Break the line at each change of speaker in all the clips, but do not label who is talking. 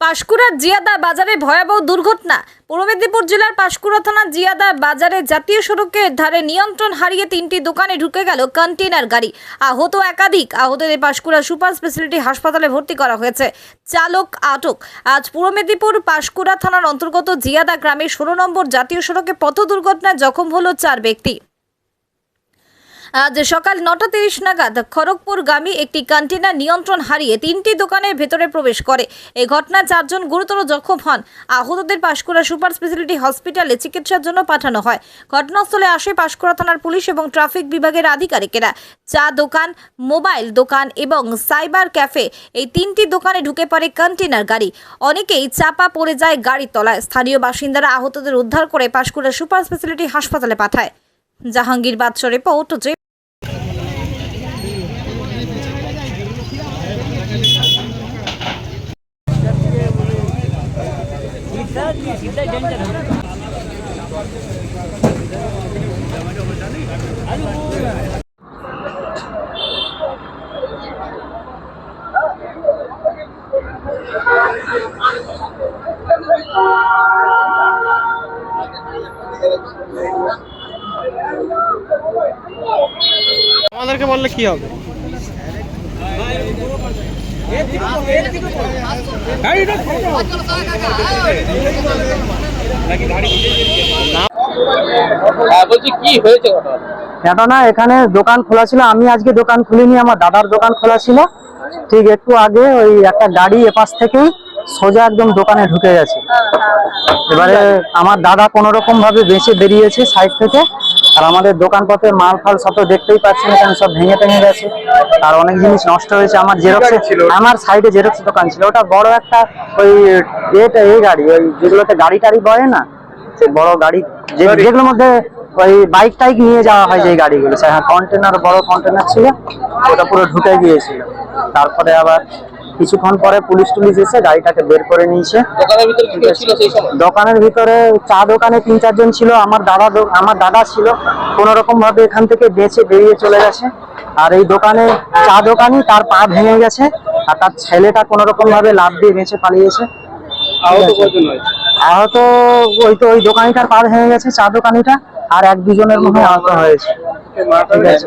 পাঁশকুড়ার জিয়াদা বাজারে ভয়াবহ দুর্ঘটনা। পূর্ব মেদিনীপুর জেলার পাশকুড়া থানার জিয়াদা বাজারে জাতীয় সড়কের ধারে নিয়ন্ত্রণ হারিয়ে তিনটি দোকানে ঢুকে গেল কন্টেনার গাড়ি। আহত একাধিক, আহতদের পাশকুড়া সুপার স্পেশালিটি হাসপাতালে ভর্তি করা হয়েছে। চালক আটক। আজ পূর্ব মেদিনীপুর পাশকুড়া থানার অন্তর্গত জিয়াদা গ্রামের ষোলো নম্বর জাতীয় সড়কে পথ দুর্ঘটনায় জখম হলো চার ব্যক্তি। আজ সকাল নটা তিরিশ নাগাদ খড়গপুরগামী একটি কন্টেনার নিয়ন্ত্রণ হারিয়ে তিনটি দোকানের ভেতরে প্রবেশ করে। এই ঘটনায় চারজন গুরুতর জখম হন। আহতদের পাশকুড়া সুপার স্পেশালিটি হসপিটালে চিকিৎসার জন্য পাঠানো হয়। ঘটনাস্থলে আসে পাশকুড়া থানার পুলিশ এবং ট্রাফিক বিভাগের আধিকারিকেরা। চা দোকান, মোবাইল দোকান এবং সাইবার ক্যাফে এই তিনটি দোকানে ঢুকে পড়ে কন্টেনার গাড়ি। অনেকেই চাপা পড়ে যায় গাড়ির তলায়। স্থানীয় বাসিন্দারা আহতদের উদ্ধার করে পাশকুড়া সুপার স্পেশালিটি হাসপাতালে পাঠায়। জাহাঙ্গীর বাদশা রিপোর্ট
আমাদেরকে বললে কি হবে?
হ্যাঁ বলছি কি হয়েছে ঘটনা
ঘটনা এখানে দোকান খোলা ছিল। আমি আজকে দোকান খুলিনি আমার দাদার দোকান খোলা ছিল। ঠিক একটু আগে ওই একটা গাড়ি এপাশ থেকেই সোজা একদম দোকানে ঢুকে গেছে। এবারে আমার দাদা কোনো রকম ভাবে বেঁচে বেরিয়েছে সাইড থেকে। আর আমাদের দোকানপত্রের মাল ফাল সব তো দেখতেই পাচ্ছেন এখানে সব ভেঙে ভেঙে গেছে। আর অনেক জিনিস নষ্ট হয়েছে। আমার জেরক্স আমার সাইডে জেরক্স দোকান ছিল। ওটা বড় একটা ওই এটা এই গাড়ি ওই যেগুলোতে গাড়ি টাড়ি বয়ে না সে বড় গাড়ি। যেগুলোর মধ্যে ওই বাইক টাইক নিয়ে যাওয়া হয় যে গাড়িগুলো। হ্যাঁ কন্টেনার বড় কন্টেনার ছিল ওটা পুরো ঢুকে গিয়েছিল। তারপরে আবার কিছুক্ষণ পরে পুলিশ টুলিশ এসে গাড়িটাকে বের করে নিয়েছে।
দোকানের ভিতরে
চা দোকানে তিন চারজন ছিল আমার দাদা আমার দাদা ছিল। কোন রকম ভাবে এখান থেকে বেঁচে বেরিয়ে চলে গেছে। আর এই দোকানে চা দোকানই তার পা ভেঙে গেছে আর তার ছেলেটা কোন রকম ভাবে লাভ দিয়ে বেঁচে পালিয়েছে।
আহত
ওই তো ওই দোকানিটার পা ভেঙে গেছে চা দোকানিটা। আর এক দুজনের মধ্যে আহত হয়েছে। ঠিক আছে?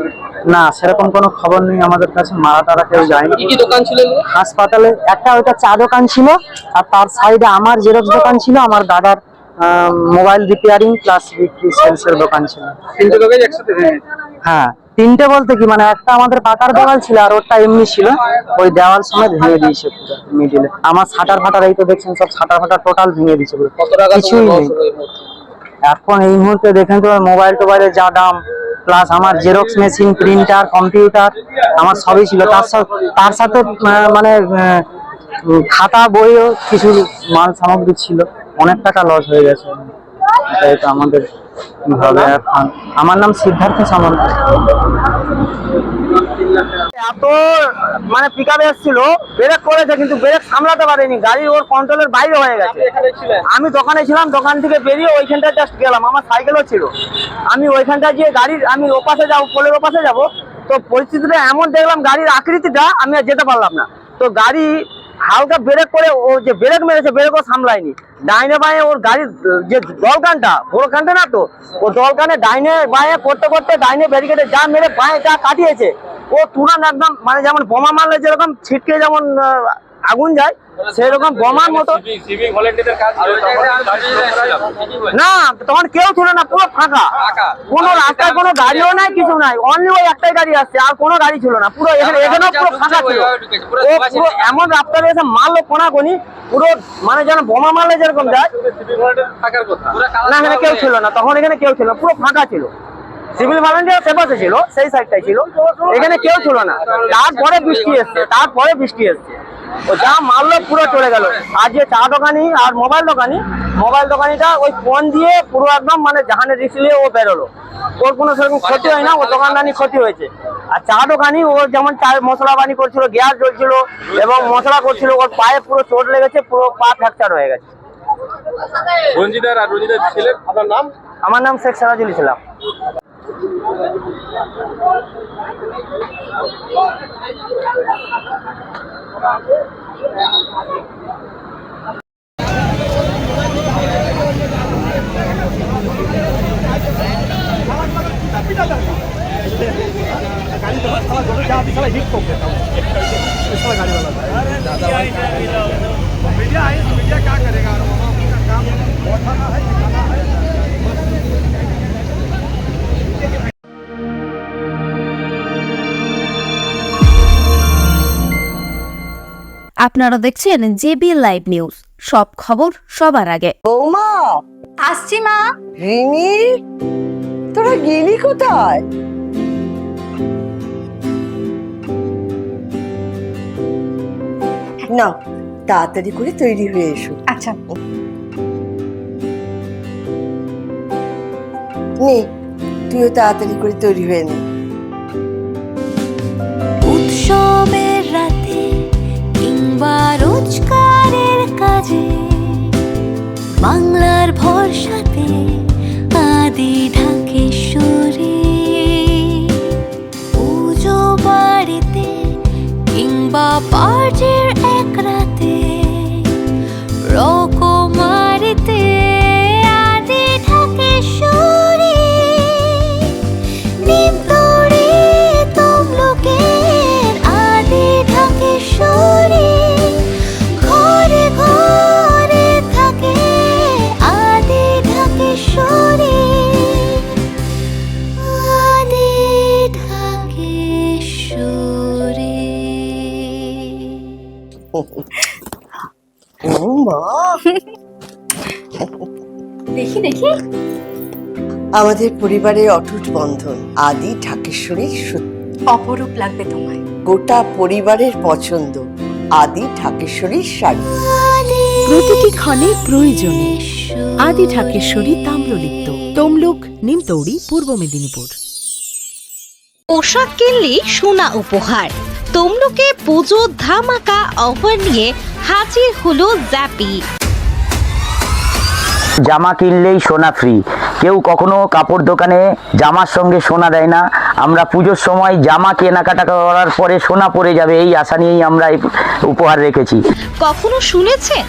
না সেরকম কোনো খবর নেই আমাদের কাছে মারা তারা কেউ যায়নি।
দোকান ছিল
হাসপাতালে একটা ওইটা চা দোকান ছিল আর তার সাইডে আমার জেরক্স দোকান ছিল আমার দাদার মোবাইল রিপেয়ারিং প্লাস বিক্রি সেলসের দোকান ছিল। হ্যাঁ তিনটে বলতে কি মানে একটা আমাদের পাকার দেওয়াল ছিল আর ওটা এমনি ছিল। ওই দেওয়াল সময় ভেঙে দিয়েছে পুরো মিডিলে আমার ছাটার ফাটার এই তো দেখছেন সব ছাটার ফাটার টোটাল ভেঙে দিয়েছে পুরো। কিছুই নেই। এখন এই মুহূর্তে দেখেন তো মোবাইল টোবাইলের যা দাম প্লাস আমার জেরক্স মেশিন প্রিন্টার কম্পিউটার আমার সবই ছিল। তার সাথে তার সাথে মানে খাতা, বইও কিছু মাল সামগ্রী ছিল। অনেক টাকা লস হয়ে গেছে। এটাই আমাদের কীভাবে এখন। আমার নাম সিদ্ধার্থ সামন্ত। এত মানে পিক আপে এসেছিল ব্রেক করেছে, কিন্তু ব্রেক সামলাতে পারেনি। গাড়ি ওর কন্ট্রোলের বাইরে হয়ে গেছে। আমি দোকানে ছিলাম, দোকান থেকে বেরিয়ে ওইখানটা জাস্ট গেলাম। আমার সাইকেলও ছিল। আমি ওইখানটা গিয়ে গাড়ির, আমি ওপাশে যাব, পোলের ওপাশে যাব। তো পরিস্থিতিটা এমন, দেখলাম গাড়ির আকৃতিটা আমি আর যেতে পারলাম না। তো গাড়ি হালকা ব্রেক করে ও যে ব্রেক মেরেছে ব্রেকও সামলায়নি। ডাইনে বাঁয়ে ওর গাড়ির, যে দলকানটা বড় কানটা না তো, ও দলকানে ডাইনে বাঁয়ে করতে করতে ডাইনে ব্যারিকেডে যা মেরে বাঁয়ে যা কাটিয়েছে, ও তুরান একদম মানে যেমন বোমা মারলে যেরকম ছিটকে যেমন আগুন যায় সেরকম বোমার মতো না তখন কেউ ছিল না পুরো ফাঁকা। কোনো রাস্তায় কোনো গাড়িও নাই কিছু নাই অনলি ওই একটাই গাড়ি আসছে আর কোনো গাড়ি ছিল না। পুরো এখানে এখানেও পুরো ফাঁকা ছিল। ও পুরো এমন রাস্তায় এসে মারলো কোনাকুনি পুরো মানে যেন বোমা মারলে যেরকম যায় না এখানে কেউ ছিল না তখন এখানে কেউ ছিল না পুরো ফাঁকা ছিল। সিভিল ভলেন্টিয়ার সে পাশে ছিল সেই সাইডটাই ছিল। এখানে কেউ ছিল না। তারপরে বৃষ্টি এসছে তারপরে বৃষ্টি এসছে। ও যা মারলো পুরো চলে গেল। আর যে চা দোকানি আর মোবাইল দোকানি মোবাইল দোকানিটা ওই ফোন দিয়ে পুরো একদম মানে জাহানের রিক্স নিয়ে ও বেরোলো। ওর কোনো সেরকম ক্ষতি হয় না ও দোকানদানি ক্ষতি হয়েছে। আর চা দোকানি ও যেমন চা মশলা বানি করছিল গ্যাস জ্বলছিল এবং মশলা করছিল ওর পায়ে পুরো চোট লেগেছে পুরো পা ফ্র্যাকচার হয়ে গেছে।
রঞ্জিতার আর রঞ্জিতার ছেলে আপনার নাম?
আমার নাম শেখ সারাজুল ইসলাম।
मीडिया आए मीडिया क्या कर আপনারা দেখছেন জেবি লাইভ নিউজ। সব খবর সবার আগে।
বৌমা!
আসছি মা।
রিমি? তোরা গেলি কোথায়? না তাড়াতাড়ি করে তৈরি হয়ে এসো।
আচ্ছা।
নে তুইও তাড়াতাড়ি করে তৈরি হয়ে নে।
উৎসবের রাতে কিংবা রোজগারের কাজে বাংলার ভরসাতে দেখি দেখি।
আমাদের পরিবারের অটুট বন্ধন আদি ঢাকেশ্বরী সত্যি
অপরূপ লাগবে তোমায়।
গোটা পরিবারের পছন্দ আদি ঢাকেশ্বরীর শাড়ি।
প্রতিটি ক্ষণে প্রয়োজনে আদি ঢাকেশ্বরী তাম্রলিপ্ত। তমলুক নিমতৌড়ি পূর্ব মেদিনীপুর।
পোশাক কিনলেই সোনা উপহার। তমলুকে পুজো ধামাকা অফার নিয়ে হাজির হলো জ্যাপি
জামা কিনলেই সোনা ফ্রি কেউ কখনো কাপড় দোকানে জামার সঙ্গে সোনা দেয় না। আমরা পুজোর সময় জামা কেনাকাটা করার পরে সোনা পরে যাবে এই আশা নিয়েই আমরা এই উপহার রেখেছি।
কখনো শুনেছেন?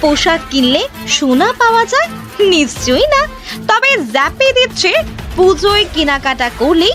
পোশাক কিনলে সোনা পাওয়া যায়? নিশ্চয়ই না। তবে জ্যাপি দিচ্ছে পুজোয় কেনাকাটা করলেই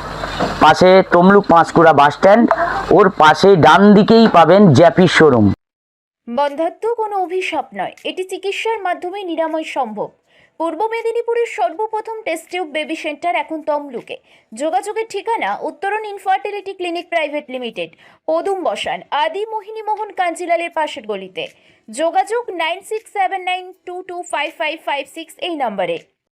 পাশে তমলুক পাঁশকুড়া বাস স্ট্যান্ড, ওর পাশে ডান দিকেই পাবেন জ্যাপির শোরুম।
বন্ধাত্ম কোনো অভিশাপ নয়, এটি চিকিৎসার মাধ্যমে নিরাময় সম্ভব। পূর্ব মেদিনীপুরের সর্বপ্রথম টেস্ট টিউব বেবি সেন্টার এখন তমলুকে। যোগাযোগের ঠিকানা উত্তরণ ইনফার্টিলিটি ক্লিনিক প্রাইভেট লিমিটেড পদুম বসান, আদি মোহিনী মোহন কাঞ্জিলালের পাশের গলিতে। যোগাযোগ nine six seven nine two two five five five six এই নম্বরে